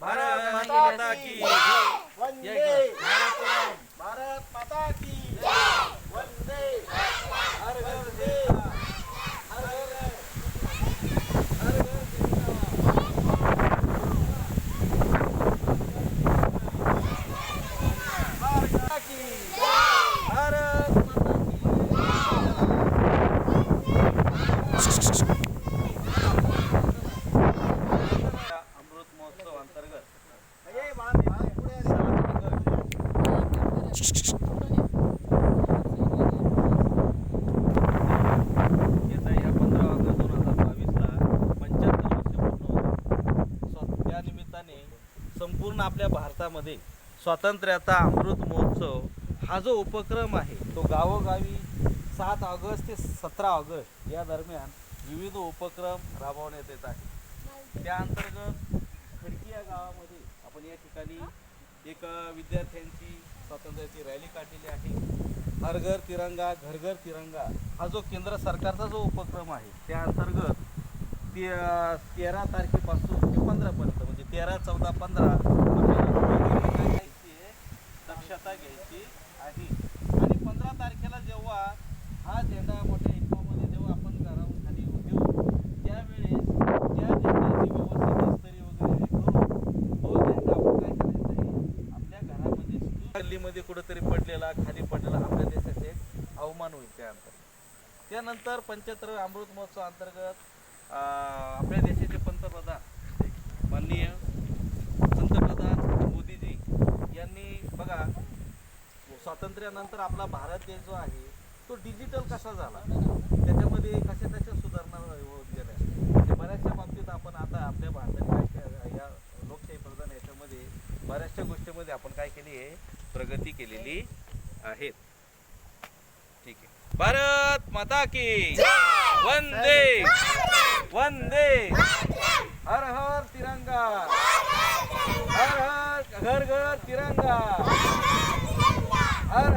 भारत माता की वंदे भारत माता की वंदे हर घर देव हर घर हर घर देव भारत माता की भारत माता अमृत महोत्सव अंतर्गत की ये बाण- बाण पुढे येत्या या पंधरा ऑगस्ट दोन हजार बावीसला पंच्याहत्तर वर्ष पूर्ण होतात. स्वा- त्या निमित्ताने संपूर्ण आपल्या भारतामध्ये स्वातंत्र्याचा अमृत महोत्सव हा जो उपक्रम आहे तो गावोगावी सात ऑगस्ट ते सतरा ऑगस्ट या दरम्यान विविध उपक्रम राबवण्यात येत आहे त्या अंतर्गत खडकी या गावामध्ये आपण या ठिकाणी एक विद्यार्थ्यांची स्वातंत्र्याची रॅली काढलेली आहे. हर घर तिरंगा घर घर तिरंगा हा जो केंद्र सरकारचा जो उपक्रम आहे त्या अंतर्गत ते तेरा तारखेपासून ते पंधरापर्यंत म्हणजे तेरा चौदा पंधरा घ्यायची दक्षता घ्यायची आहे. आणि पंधरा तारखेला जेव्हा हा झेंडा मोठ्या हिशोबामध्ये जेव्हा आपण घरावून खाली घेऊ त्यावेळेस त्या झेंड्याची व्यवस्थित इस्त्री वगैरे करून तो झेंडा आपण काय करायचा आहे आपल्या हल्लीमध्ये गल्लीमध्ये पडलेला खाली पडलेला आपल्या देशाचे एक अवमान होईल त्यानंतर. त्यानंतर पंच्याहत्तर अमृत महोत्सव अंतर्गत आपल्या देशाचे पंतप्रधान माननीय पंतप्रधान मोदीजी यांनी बघा स्वातंत्र्यानंतर आपला भारत देश जो आहे तो डिजिटल कसा झाला? त्याच्यामध्ये कशा कशा सुधारणा होत गेल्या? म्हणजे बऱ्याचशा बाबतीत आपण आता आपल्या भारताच्या या लोकशाही प्रधान याच्यामध्ये बऱ्याचशा गोष्टीमध्ये आपण काय केली आहे प्रगती केलेली आहे ठीक आहे. भारत माता की वंदे! वंदे! हर हर तिरंगा! हर हर घर घर तिरंगा! हर